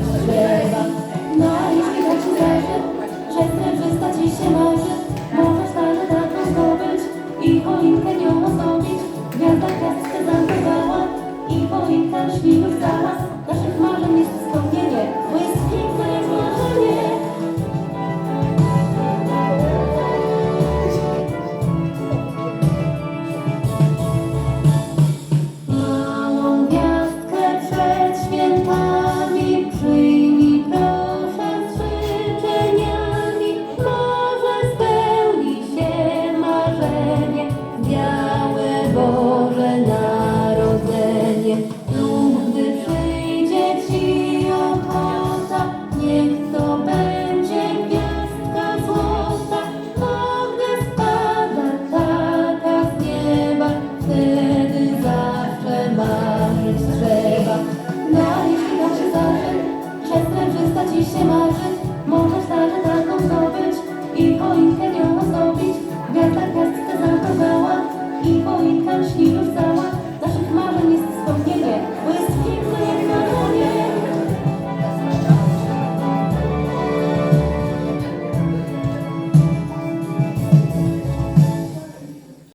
drzewa No i śpiewać się i się może Możesz dalej taką zdobyć I choinkę nią ozdobić